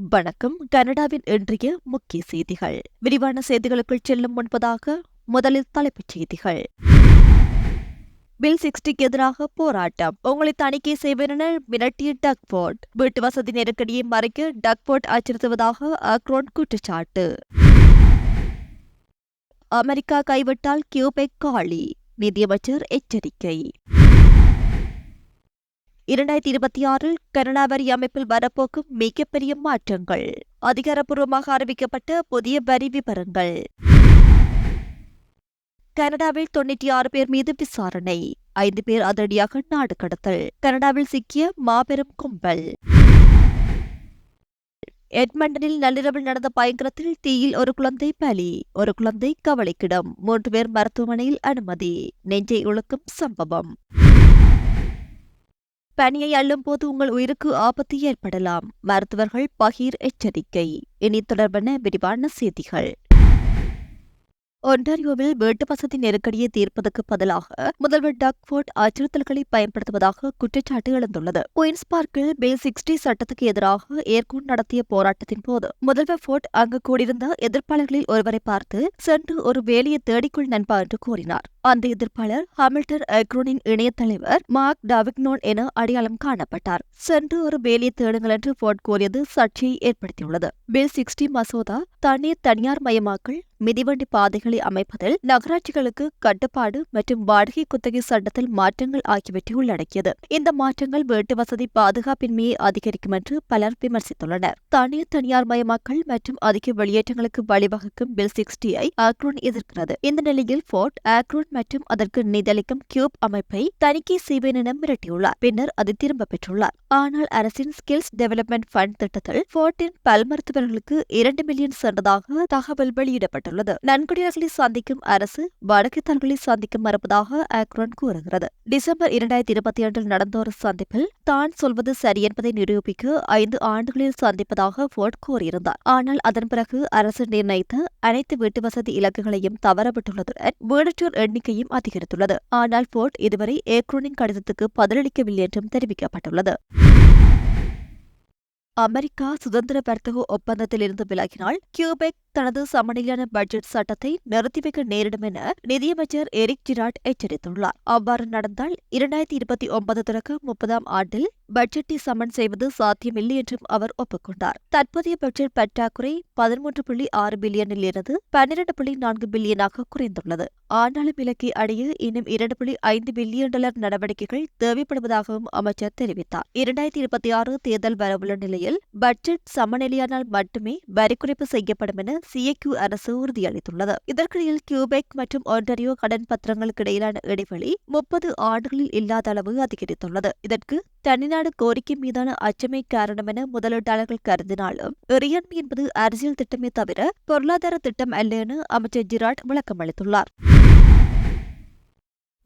வணக்கம். கனடாவின் இன்றைய முக்கிய செய்திகள். விரிவான செய்திகளுக்குள் செல்லும் முன்பதாக முதலில் தலைப்புச் செய்திகள். பில் சிக்ஸ்டிக்கு எதிராக போராட்டம். உங்களை தணிக்கை செய்வதென மிரட்டிய டக்போர்ட் வீட்டு வசதி நெருக்கடியை மறைக்க டக்போர்ட் அச்சுறுத்துவதாக அக்ரோன் குற்றச்சாட்டு. அமெரிக்கா கைவிட்டால் கியூபெக் காலி நிதியமைச்சர் எச்சரிக்கை. இரண்டாயிரத்தி இருபத்தி ஆறில் கனடா வரி அமைப்பில் வரப்போக்கும் மிகப்பெரிய மாற்றங்கள். அதிகாரப்பூர்வமாக அறிவிக்கப்பட்ட புதிய வரி விவரங்கள் கனடாவில் தொன்னூற்றி ஆறு பேர் மீது விசாரணை. ஐந்து பேர் அதிரடியாக நாடு கடத்தல். கனடாவில் சிக்கிய மாபெரும் கும்பல். எட்மண்டனில் நள்ளிரவில் நடந்த பயங்கரத்தில் தீயில் ஒரு குழந்தை பலி ஒரு குழந்தை கவலைக்கிடம். மூன்று பேர் மருத்துவமனையில் அனுமதி. நெஞ்சை உழுக்கும் சம்பவம். பனியை அள்ளும் போது உங்கள் உயிருக்கு ஆபத்து ஏற்படலாம். மருத்துவர்கள் பகீர் எச்சரிக்கை. இனி தொடர்பான விரிவான செய்திகள். ஒன்டாரியோவில் வீட்டு வசதி நெருக்கடியை தீர்ப்பதற்கு பதிலாக முதல்வர் டக்ஃபோர்ட் அச்சுறுத்தல்களை பயன்படுத்துவதாக குற்றச்சாட்டு எழுந்துள்ளது. குயின்ஸ் பார்க்கில் பே சிக்ஸ்டி சட்டத்துக்கு எதிராக ஏற்கூன் நடத்திய போராட்டத்தின் போது முதல்வர் ஃபோர்ட் அங்கு கூடியிருந்த எதிர்ப்பாளர்களில் ஒருவரை பார்த்து சென்று ஒரு வேலையை தேடிக்கொள் நண்பா என்று கூறினார். அந்த எதிர்ப்பாளர் ஹாமில்டன் அக்ரோனின் இணைய தலைவர் மார்க் டாவிக்னோன் என அடையாளம் காணப்பட்டார். சென்று ஒரு வேலையை தேடுங்கள் என்று ஃபோர்ட் கூறியது சர்ச்சையை ஏற்படுத்தியுள்ளது. பில் சிக்ஸ்டி மசோதா தண்ணீர் தனியார் மயமாக்கல் மிதிவண்டி பாதைகளை அமைப்பதில் நகராட்சிகளுக்கு கட்டுப்பாடு மற்றும் வாடகை குத்தகை சட்டத்தில் மாற்றங்கள் ஆகியவற்றை உள்ளடக்கியது. இந்த மாற்றங்கள் வீட்டு வசதி பாதுகாப்பின்மையை அதிகரிக்கும் என்று பலர் விமர்சித்துள்ளனர். தண்ணீர் தனியார் மயமாக்கல் மற்றும் அதிக வெளியேற்றங்களுக்கு வழிவகுக்கும் பில் சிக்ஸ்டியை ஆக்ரோன் எதிர்க்கிறது. இந்த நிலையில் போர்ட் ஆக்ரோன் மற்றும் அதற்கு நிதியளிக்கும் கியூப் அமைப்பை தணிக்கை செய்வேன் என மிரட்டியுள்ளார். பின்னர் அதை திரும்ப பெற்றுள்ளார். ஆனால் அரசின் ஸ்கில்ஸ் டெவலப்மெண்ட் ஃபண்ட் திட்டத்தில் ஃபோர்ட்டின் பல் மருத்துவர்களுக்கு இரண்டு மில்லியன் சென்றதாக தகவல் வெளியிடப்பட்டுள்ளது. நன்கொடையாளர்களை சந்திக்கும் அரசு வடக்குத்தல்களை சந்திக்க மறுப்பதாக ஆக்ரோன் கூறுகிறது. டிசம்பர் இரண்டாயிரத்தி இருபத்தி இரண்டில் நடந்த ஒரு சந்திப்பில் தான் சொல்வது சரி என்பதை நிரூபிக்க ஐந்து ஆண்டுகளில் சந்திப்பதாக ஃபோர்ட் கூறியிருந்தார். ஆனால் அதன் பிறகு அரசு நிர்ணயித்த அனைத்து வீட்டு வசதி இலக்குகளையும் தவறப்பட்டுள்ளதுடன் வீடற்றோர் எண்ணிக்கையும் அதிகரித்துள்ளது. ஆனால் ஃபோர்ட் இதுவரை ஏக்ரோனின் கடிதத்துக்கு பதிலளிக்கவில்லை என்றும் தெரிவிக்கப்பட்டுள்ளது. அமெரிக்கா சுதந்திர வர்த்தக ஒப்பந்தத்தில் இருந்து விலகினால் கியூபெக் தனது சமநிலையான பட்ஜெட் சட்டத்தை நிறுத்தி வைக்க நேரிடும் என நிதியமைச்சர் எரிக் ஜிராட் எச்சரித்துள்ளார். அவ்வாறு நடந்தால் இரண்டாயிரத்தி இருபத்தி ஒன்பது தொடக்க முப்பதாம் ஆண்டில் பட்ஜெட்டை சமன் செய்வது சாத்தியமில்லை என்றும் அவர் ஒப்புக்கொண்டார். தற்போதைய பட்ஜெட் பற்றாக்குறை பதிமூன்று புள்ளி ஆறு பில்லியனில் இருந்து பன்னிரண்டு புள்ளி நான்கு பில்லியனாக குறைந்துள்ளது. ஆனாலும் இலக்கை அடைய இன்னும் இரண்டு புள்ளி ஐந்து பில்லியன் டாலர் நடவடிக்கைகள் தேவைப்படுவதாகவும் அமைச்சர் தெரிவித்தார். இரண்டாயிரத்தி இருபத்தி ஆறு தேர்தல் வரவுள்ள நிலையில் பட்ஜெட் சமநிலையானால் மட்டுமே வரி குறைப்பு செய்யப்படும் என சிஏக்யூ அரசு உறுதியளித்துள்ளது இதற்கிடையில் கியூபெக் மற்றும் ஒன்டாரியோ கடன் பத்திரங்களுக்கு இடையிலான இடைவெளி முப்பது ஆண்டுகளில் இல்லாத அளவு அதிகரித்துள்ளது. இதற்கு தனிநாடு கோரிக்கை மீதான அச்சமே காரணம் என முதலீட்டாளர்கள் கருதினாலும் இறையாண்மை என்பது அரசியல் திட்டமே தவிர பொருளாதார திட்டம் அல்ல என அமைச்சர் ஜிராட் விளக்கமளித்துள்ளார்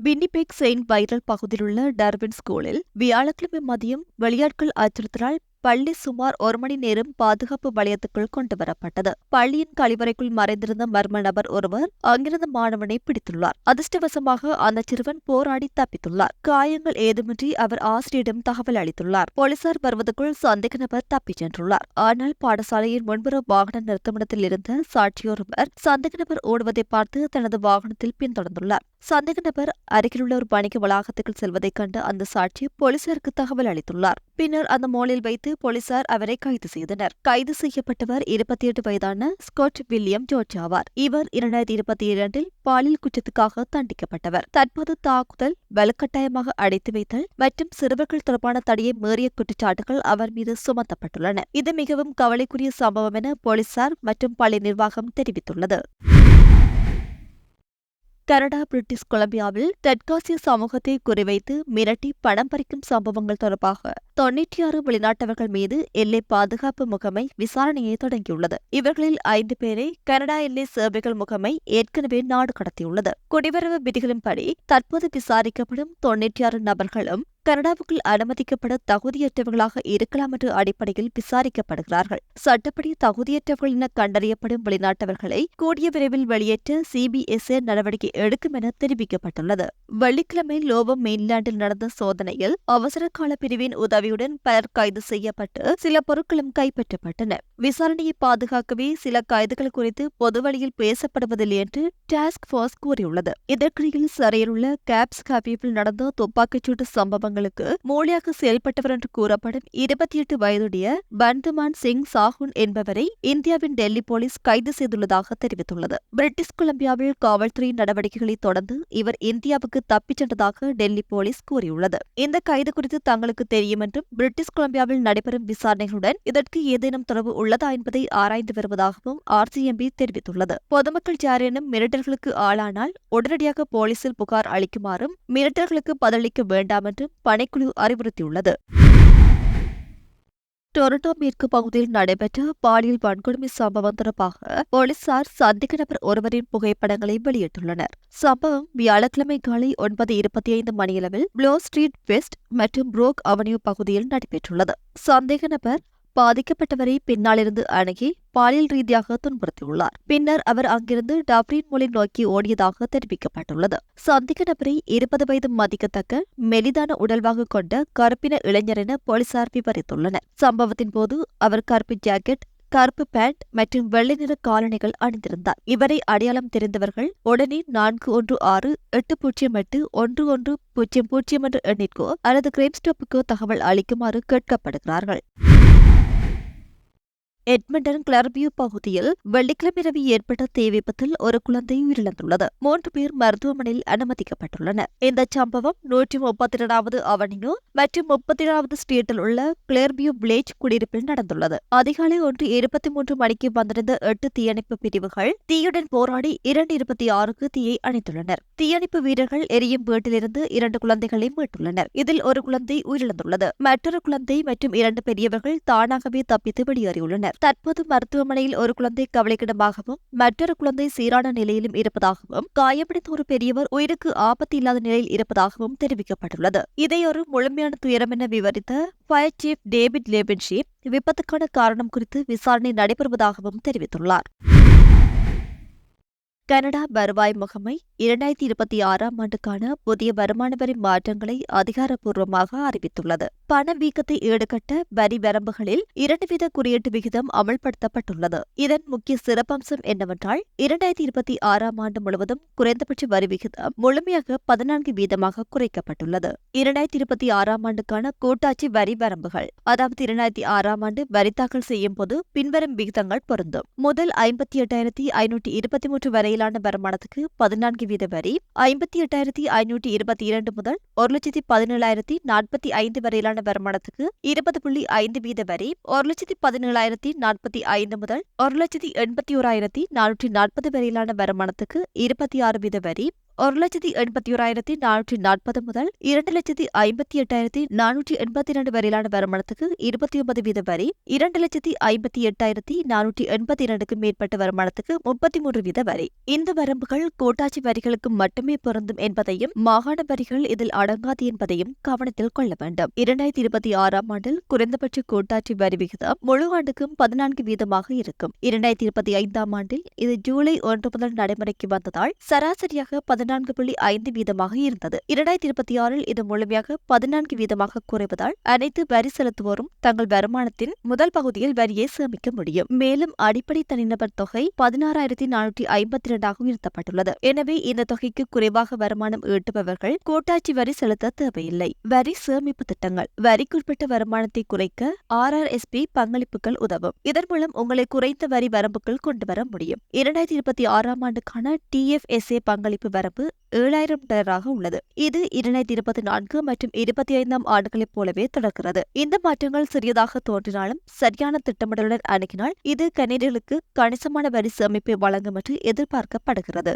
வின்னிபெக் செயின்ட் வைரல் பகுதியிலுள்ள டர்பின் ஸ்கூலில் வியாழக்கிழமை மதியம் வெளியாட்கள் அச்சுறுத்தலால் பள்ளி சுமார் ஒரு மணி நேரம் பாதுகாப்பு வளையத்துக்குள் கொண்டு வரப்பட்டது. பள்ளியின் கழிவறைக்குள் மறைந்திருந்த மர்ம நபர் ஒருவர் அங்கிருந்த மாணவனை பிடித்துள்ளார். அதிர்ஷ்டவசமாக அந்த சிறுவன் போராடி தப்பித்துள்ளார். காயங்கள் ஏதுமின்றி அவர் ஆசிரியரிடம் தகவல் அளித்துள்ளார். போலீசார் வருவதற்குள் சந்தேக நபர் தப்பிச் சென்றுள்ளார். ஆனால் பாடசாலையின் முன்புற வாகன நிறுத்தமிடத்தில் இருந்த சாட்சியொருவர் சந்தேக நபர் ஓடுவதை பார்த்து தனது வாகனத்தில் பின்தொடர்ந்துள்ளார். சந்தேக நபர் அருகிலுள்ள ஒரு வணிக வளாகத்துக்குள் செல்வதைக் கண்ட அந்த சாட்சி போலீசாருக்கு தகவல் அளித்துள்ளார். பின்னர் அந்த மோலில் வைத்து போலீசார் அவரை கைது செய்தனர். கைது செய்யப்பட்டவர் இருபத்தி எட்டு வயதான ஸ்காட் வில்லியம் ஜோர்ஜ் ஆவார். இவர் இரண்டாயிரத்தி இருபத்தி இரண்டில் பாலியல் குற்றத்துக்காக தண்டிக்கப்பட்டவர். தற்போது தாக்குதல் வலுக்கட்டாயமாக அடைத்து வைத்தல் மற்றும் சிறுவர்கள் தொடர்பான தடையை மீறிய குற்றச்சாட்டுகள் அவர் மீது சுமத்தப்பட்டுள்ளன. இது மிகவும் கவலைக்குரிய சம்பவம் என போலீசார் மற்றும் பள்ளி நிர்வாகம் தெரிவித்துள்ளது. கனடா பிரிட்டிஷ் கொலம்பியாவில் தெற்காசிய சமூகத்தை குறிவைத்து மிரட்டி பணம் பறிக்கும் சம்பவங்கள் தொடர்பாக தொன்னூற்றி ஆறு வெளிநாட்டவர்கள் மீது எல்லை பாதுகாப்பு முகமை விசாரணையை தொடங்கியுள்ளது. இவர்களில் ஐந்து பேரை கனடா எல்லை சேவைகள் முகமை ஏற்கனவே நாடு கடத்தியுள்ளது. குடிவரவு விதிகளின்படி தற்போது விசாரிக்கப்படும் தொன்னூற்றி ஆறு நபர்களும் கனடாவுக்குள் அனுமதிக்கப்பட தகுதியற்றவர்களாக இருக்கலாம் என்ற அடிப்படையில் விசாரிக்கப்படுகிறார்கள். சட்டப்படி தகுதியற்றவர்கள் என கண்டறியப்படும் வெளிநாட்டவர்களை கூடிய விரைவில் வெளியேற்ற சிபிஎஸ்ஏ நடவடிக்கை எடுக்கும் என தெரிவிக்கப்பட்டுள்ளது. வெள்ளிக்கிழமை லோபம் மெயின்லாண்டில் நடந்த சோதனையில் அவசர கால பிரிவின் உதவியுடன் பலர் கைது செய்யப்பட்டு சில பொருட்களும் கைப்பற்றப்பட்டன. விசாரணையை பாதுகாக்கவே சில கைதுகள் குறித்து பொதுவழியில் பேசப்படுவதில்லை என்று டாஸ்க் போர்ஸ் கூறியுள்ளது. இதற்கிடையில் சிறையில் உள்ள கேப்ஸ் ஹபீபில் நடந்த துப்பாக்கிச்சூட்டு குடும்பங்களுக்கு மூளையாக செயல்பட்டவர் என்று கூறப்படும் இருபத்தி எட்டு வயதுடைய பந்துமான் சிங் சாகுன் என்பவரை இந்தியாவின் டெல்லி போலீஸ் கைது செய்துள்ளதாக தெரிவித்துள்ளது. பிரிட்டிஷ் கொலம்பியாவில் காவல்துறையின் நடவடிக்கைகளை தொடர்ந்து இவர் இந்தியாவுக்கு தப்பிச் சென்றதாக டெல்லி போலீஸ் கூறியுள்ளது. இந்த கைது குறித்து தங்களுக்கு தெரியும் என்றும் பிரிட்டிஷ் கொலம்பியாவில் நடைபெறும் விசாரணைகளுடன் இதற்கு ஏதேனும் தொடர்பு உள்ளதா என்பதை ஆராய்ந்து வருவதாகவும் ஆர்சிஎம்பி தெரிவித்துள்ளது. பொதுமக்கள் யாரேனும் மிரட்டல்களுக்கு ஆளானால் உடனடியாக போலீசில் புகார் அளிக்குமாறும் மிரட்டல்களுக்கு பதிலளிக்க வேண்டாம் என்றும் பணிக்குழு அறிவுறுத்தியுள்ளது. டொரண்டோ மேற்கு பகுதியில் நடைபெற்ற பாலியல் வன்கொடுமை சம்பவம் தொடர்பாக போலீசார் சந்தேக நபர் ஒருவரின் புகைப்படங்களை வெளியிட்டுள்ளனர். சம்பவம் வியாழக்கிழமை காலை ஒன்பது இருபத்தி ஐந்து மணியளவில் ப்ளோ ஸ்ட்ரீட் வெஸ்ட் மற்றும் புரோக் அவென்யூ பகுதியில் நடைபெற்றுள்ளது. சந்தேக நபர் பாதிக்கப்பட்டவரை பின்னாலிருந்து அணுகி பாலியல் ரீதியாக துன்புறுத்தியுள்ளார். பின்னர் அவர் அங்கிருந்து டப்ரின் மொழி நோக்கி ஓடியதாக தெரிவிக்கப்பட்டுள்ளது. சந்திக்க நபரை இருபது வயது மதிக்கத்தக்க மெலிதான உடல்வாக கொண்ட கருப்பின இளைஞர் என போலீசார் விவரித்துள்ளனர். சம்பவத்தின் போது அவர் கருப்பு ஜாக்கெட் கருப்பு பேண்ட் மற்றும் வெள்ளை நிற காலணிகள் அணிந்திருந்தார். இவரை அடையாளம் தெரிந்தவர்கள் உடனே நான்கு ஒன்று ஆறு எட்டு பூஜ்ஜியம் எட்டு ஒன்று ஒன்று பூஜ்ஜியம் பூஜ்ஜியம் என்ற எண்ணிற்கோ அல்லது கிரைம் ஸ்டாப்புக்கோ தகவல் அளிக்குமாறு கேட்கப்படுகிறார்கள். எட்மண்டன் கிளர்பியூ பகுதியில் வெள்ளிக்கிழமை இரவு ஏற்பட்ட தீ விபத்தில் ஒரு குழந்தை உயிரிழந்துள்ளது. மூன்று பேர் மருத்துவமனையில் அனுமதிக்கப்பட்டுள்ளனர். இந்த சம்பவம் நூற்றி முப்பத்தி இரண்டாவது அவனியூ மற்றும் முப்பத்தி ஏழாவது ஸ்ட்ரீட்டில் உள்ள கிளர்பியூ வில்லேஜ் குடியிருப்பில் நடந்துள்ளது. அதிகாலை ஒன்று இருபத்தி மூன்று மணிக்கு வந்திருந்த எட்டு தீயணைப்பு பிரிவுகள் தீயுடன் போராடி இரண்டு இருபத்தி ஆறுக்கு தீயை அணைத்துள்ளனர். தீயணைப்பு வீரர்கள் எரியும் வீட்டிலிருந்து இரண்டு குழந்தைகளை மீட்டுள்ளனர். இதில் ஒரு குழந்தை உயிரிழந்துள்ளது. மற்றொரு குழந்தை மற்றும் இரண்டு பெரியவர்கள் தானாகவே தப்பித்து வெளியேறியுள்ளனர். தற்போது மருத்துவமனையில் ஒரு குழந்தை கவலைக்கிடமாகவும் மற்றொரு குழந்தை சீரான நிலையிலும் இருப்பதாகவும் காயமடைந்த ஒரு பெரியவர் உயிருக்கு ஆபத்து இல்லாத நிலையில் இருப்பதாகவும் தெரிவிக்கப்பட்டுள்ளது. இதை ஒரு முழுமையான துயரம் என விவரித்த ஃபயர் சீஃப் டேவிட் லேபின்ஷீப் விபத்துக்கான காரணம் குறித்து விசாரணை நடைபெறுவதாகவும் தெரிவித்துள்ளார். கனடா வருவாய் முகமை இரண்டாயிரத்தி இருபத்தி ஆறாம் ஆண்டுக்கான புதிய வருமான வரி மாற்றங்களை அதிகாரப்பூர்வமாக அறிவித்துள்ளது. பணவீக்கத்தை ஈடுகட்ட வரி வரம்புகளில் இரண்டு வீத குறியீட்டு விகிதம் அமல்படுத்தப்பட்டுள்ளது. இதன் முக்கிய சிறப்பம்சம் என்னவென்றால் இரண்டாயிரத்தி இருபத்தி ஆறாம் ஆண்டு முழுவதும் குறைந்தபட்ச வரி விகிதம் முழுமையாக பதினான்கு வீதமாக குறைக்கப்பட்டுள்ளது. இரண்டாயிரத்தி இருபத்தி ஆறாம் ஆண்டுக்கான கூட்டாட்சி வரி வரம்புகள் அதாவது இரண்டாயிரத்தி ஆறாம் ஆண்டு வரி தாக்கல் செய்யும் போது பின்வரும் விகிதங்கள் பொருந்தும். முதல் ஐம்பத்தி எட்டாயிரத்தி ஐநூற்றி இருபத்தி மூன்று வரை வரையிலான வருமானத்துக்கு பதினான்கு வீத வரி ஐம்பத்தி எட்டாயிரத்தி ஐநூற்றி இருபத்தி இரண்டு முதல் ஒரு லட்சத்தி பதினேழாயிரத்தி நாற்பத்தி ஐந்து வரையிலான வருமானத்துக்கு இருபது புள்ளி ஐந்து வீத வரி ஒரு லட்சத்தி பதினேழாயிரத்தி நாற்பத்தி ஐந்து முதல் ஒரு லட்சத்தி எண்பத்தி ஓராயிரத்தி நானூற்றி நாற்பது வரையிலான வருமானத்துக்கு இருபத்தி ஆறு வீத வரி ஒரு லட்சத்தி எண்பத்தி ஓராயிரத்தி நானூற்றி நாற்பது முதல் இரண்டு லட்சத்தி ஐம்பத்தி எட்டாயிரத்தி நானூற்றி எண்பத்தி இரண்டு வரையிலான வருமானத்துக்கு இருபத்தி ஒன்பது வீத வரி இரண்டு லட்சத்தி ஐம்பத்தி எட்டாயிரத்தி நானூற்றி எண்பத்தி இரண்டுக்கு மேற்பட்ட வருமானத்துக்கு முப்பத்தி மூன்று வீத வரி. இந்த வரம்புகள் கூட்டாட்சி வரிகளுக்கு மட்டுமே பொருந்தும் என்பதையும் மாகாண வரிகள் இதில் அடங்காது என்பதையும் கவனத்தில் கொள்ள வேண்டும். இரண்டாயிரத்தி இருபத்தி ஆறாம் ஆண்டில் குறைந்தபட்ச கூட்டாட்சி வரி விகிதம் முழு ஆண்டுக்கும் பதினான்கு வீதமாக இருக்கும். இரண்டாயிரத்தி இருபத்தி ஐந்தாம் ஆண்டில் இது ஜூலை ஒன்று முதல் நடைமுறைக்கு வந்ததால் சராசரியாக பதினான்கு புள்ளி ஐந்து வீதமாக இருந்தது. இரண்டாயிரத்தி இருபத்தி ஆறில் இது முழுமையாக பதினான்கு வீதமாக குறைவதால் அனைத்து வரி செலுத்துவோரும் தங்கள் வருமானத்தின் முதல் பகுதியில் வரியை சேமிக்க முடியும். மேலும் அடிப்படை தனிநபர் தொகை பதினாறாயிரத்தி நானூற்றி ஐம்பத்தி இரண்டாக உயர்த்தப்பட்டுள்ளது எனவே இந்த தொகைக்கு குறைவாக வருமானம் ஈட்டுபவர்கள் கூட்டாட்சி வரி செலுத்த தேவையில்லை. வரி சேமிப்பு திட்டங்கள். வரிக்குட்பட்ட வருமானத்தை குறைக்க ஆர்ஆர்எஸ்பி பங்களிப்புகள் உதவும். இதன் மூலம் உங்களை குறைந்த வரி வரம்புகள் கொண்டு வர முடியும். இரண்டாயிரத்தி இருபத்தி ஆறாம் ஆண்டுக்கான டிஎஃப்எஸ்ஏ பங்களிப்பு வரம்பு ஏழாயிரம் டாலராக உள்ளது. இது இரண்டாயிரத்தி இருபத்தி நான்கு மற்றும் இருபத்தி ஐந்தாம் ஆண்டுகளைப் போலவே தொடர்கிறது. இந்த மாற்றங்கள் சிறியதாக தோன்றினாலும் சரியான திட்டமிடலுடன் அணுகினால் இது கனேடியர்களுக்கு கணிசமான வரி சேமிப்பை வழங்கும் என்று எதிர்பார்க்கப்படுகிறது.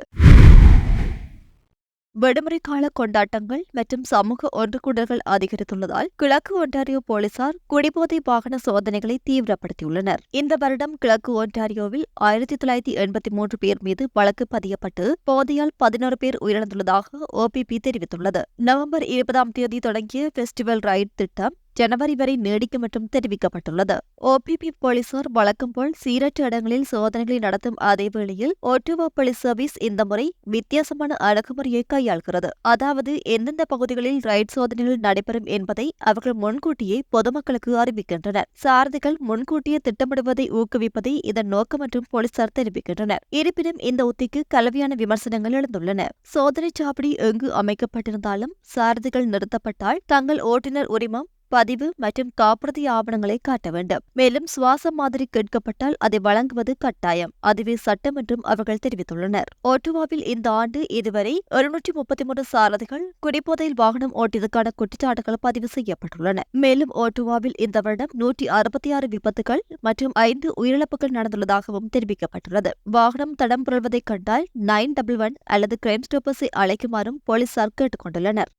விடுமுறை கால கொண்டாட்டங்கள் மற்றும் சமூக ஒன்றுகூடல்கள் அதிகரித்துள்ளதால் கிழக்கு ஒன்டாரியோ போலீசார் குடிபோதை வாகன சோதனைகளை தீவிரப்படுத்தியுள்ளனர். இந்த வருடம் கிழக்கு ஒன்டாரியோவில் ஆயிரத்தி தொள்ளாயிரத்தி எண்பத்தி மூன்று பேர் மீது வழக்கு பதியப்பட்டு போதையால் பதினோரு பேர் உயிரிழந்துள்ளதாக ஓபிபி தெரிவித்துள்ளது. நவம்பர் இருபதாம் தேதி தொடங்கிய ஃபெஸ்டிவல் ரைட் திட்டம் ஜனவரி வரை நீடிக்கும் என்றும் தெரிவிக்கப்பட்டுள்ளது ஓபிபி போலீசார் வழக்கம் போல் சீரற்ற இடங்களில் சோதனைகளை நடத்தும் அதே வேளையில் ஒட்டுவா போலீஸ் சர்வீஸ் இந்த முறை வித்தியாசமான அணுகுமுறையை கையாள்கிறது அதாவது எந்தெந்த பகுதிகளில் ரைட் சோதனைகள் நடைபெறும் என்பதை அவர்கள் முன்கூட்டியே பொதுமக்களுக்கு அறிவிக்கின்றனர் சாரதிகள் முன்கூட்டியே திட்டமிடுவதை ஊக்குவிப்பதை இதன் நோக்கம் என்றும் போலீசார் தெரிவிக்கின்றனர் இருப்பினும் இந்த உத்திக்கு கலவையான விமர்சனங்கள் எழுந்துள்ளன சோதனை சாவடி எங்கு அமைக்கப்பட்டிருந்தாலும் சாரதிகள் நிறுத்தப்பட்டால் தங்கள் ஓட்டுநர் உரிமம் பதிவு மற்றும் காப்புறுதி ஆவணங்களை காட்ட வேண்டும். மேலும் சுவாச மாதிரி கேட்கப்பட்டால் அதை வழங்குவது கட்டாயம். அதுவே சட்டம் என்றும் அவர்கள் தெரிவித்துள்ளனர். ஓட்டுவாவில் இந்த ஆண்டு இதுவரை இருநூற்றி முப்பத்தி மூன்று சாரதிகள் குடிபோதையில் வாகனம் ஓட்டியதற்கான குற்றச்சாட்டுகள் பதிவு செய்யப்பட்டுள்ளன. மேலும் ஓட்டுவாவில் இந்த வருடம் நூற்றி அறுபத்தி ஆறு விபத்துகள் மற்றும் ஐந்து உயிரிழப்புகள் நடந்துள்ளதாகவும் தெரிவிக்கப்பட்டுள்ளது. வாகனம் தடம் புரள்வதைக் கண்டால் நைன் டபுள் ஒன் அல்லது கிரைம் ஸ்டாப்பர்ஸை அழைக்குமாறும் போலீசார் கேட்டுக் கொண்டுள்ளனர்.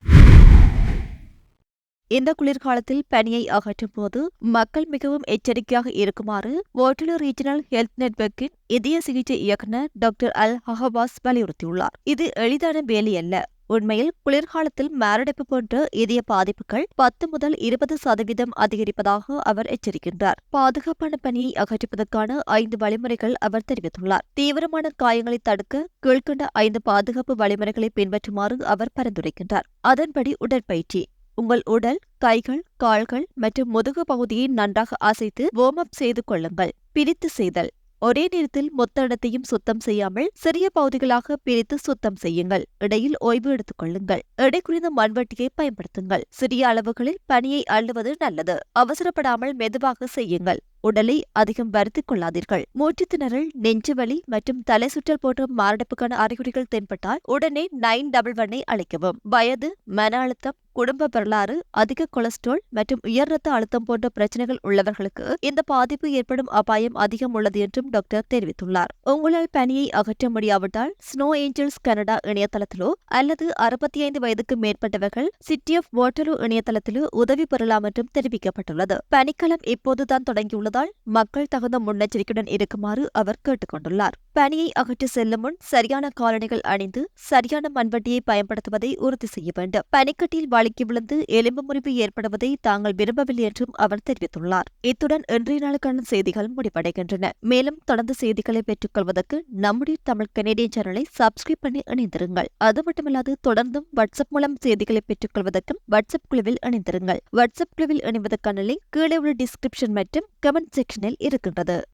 இந்த குளிர்காலத்தில் பனியை அகற்றும் போது மக்கள் மிகவும் எச்சரிக்கையாக இருக்குமாறு ஓட்டலு ரீஜனல் ஹெல்த் நெட்வொர்க்கின் இதய சிகிச்சை இயக்குநர் டாக்டர் அல் ஹஹபாஸ் வலியுறுத்தியுள்ளார். இது எளிதான வேலை அல்ல. உண்மையில் குளிர்காலத்தில் மாரடைப்பு போன்ற இதய பாதிப்புகள் பத்து முதல் இருபது சதவீதம் அதிகரிப்பதாக அவர் எச்சரிக்கின்றார். பாதுகாப்பான பணியை அகற்றுவதற்கான ஐந்து வழிமுறைகள் அவர் தெரிவித்துள்ளார். தீவிரமான காயங்களை தடுக்க கீழ்கண்ட ஐந்து பாதுகாப்பு வழிமுறைகளை பின்பற்றுமாறு அவர் பரிந்துரைக்கின்றார். அதன்படி உடற்பயிற்சி உங்கள் உடல் கைகள் கால்கள் மற்றும் முதுகு பகுதியை நன்றாக அசைத்து வார்ம் அப் செய்து கொள்ளுங்கள். பிரித்து செய்தல். ஒரே நேரத்தில் மொத்த இடத்தையும் சுத்தம் செய்யாமல் சிறிய பகுதிகளாக பிரித்து சுத்தம் செய்யுங்கள். இடையில் ஓய்வு எடுத்துக் கொள்ளுங்கள். எடை குறைந்த மண்வெட்டியை பயன்படுத்துங்கள். சிறிய அளவுகளில் பனியை அள்ளுவது நல்லது. அவசரப்படாமல் மெதுவாக செய்யுங்கள். உடலை அதிகம் வருத்திக் கொள்ளாதீர்கள். மூச்சுத்திணறல் நெஞ்சுவலி மற்றும் தலை சுற்றல் போன்ற மாரடைப்புக்கான அறிகுறிகள் தென்பட்டால் உடனே நைன் டபுள் ஒன்னை அழைக்கவும். வயது மன அழுத்தம் குடும்ப வரலாறு அதிக கொலஸ்ட்ரால் மற்றும் உயர் ரத்த அழுத்தம் போன்ற பிரச்சனைகள் உள்ளவர்களுக்கு இந்த பாதிப்பு ஏற்படும் அபாயம் அதிகம் உள்ளது என்றும் டாக்டர் தெரிவித்துள்ளார். உங்களால் பனியை அகற்ற முடியாவிட்டால் ஸ்னோ ஏஞ்சல்ஸ் கனடா இணையதளத்திலோ அல்லது அறுபத்தி ஐந்து வயதுக்கு மேற்பட்டவர்கள் சிட்டி ஆஃப் வாட்டரோ இணையதளத்திலோ உதவி பெறலாம் என்றும் தெரிவிக்கப்பட்டுள்ளது. பனிக்களம் இப்போதுதான் தொடங்கியுள்ளதால் மக்கள் தகுந்த முன்னெச்சரிக்கையுடன் இருக்குமாறு அவர் கேட்டுக் கொண்டுள்ளார் பனியை அகற்றி செல்லும் முன் சரியான காலணிகள் அணிந்து சரியான மண்வெட்டியை பயன்படுத்துவதை உறுதி செய்ய வேண்டும். பனிக்கட்டியில் வழுக்கி விழுந்து எலும்பு முறிவு ஏற்படுவதை தாங்கள் விரும்பவில்லை என்றும் அவர் தெரிவித்துள்ளார். இத்துடன் இன்றைய நாளுக்கான செய்திகள் முடிவடைகின்றன. மேலும் தொடர்ந்து செய்திகளை பெற்றுக் கொள்வதற்கு நம்முடைய தமிழ் கனேடியன் சேனலை சப்ஸ்கிரைப் பண்ணி இணைந்திருங்கள். அது மட்டுமல்லாது தொடர்ந்தும் வாட்ஸ்அப் மூலம் செய்திகளை பெற்றுக் கொள்வதற்கும் வாட்ஸ்அப் குழுவில் இணைந்திருங்கள். வாட்ஸ்அப் குழுவில் இணைவதற்கான லிங்க் கீழே உள்ள டிஸ்கிரிப்ஷன் மற்றும் கமெண்ட் செக்ஷனில் இருக்கின்றது.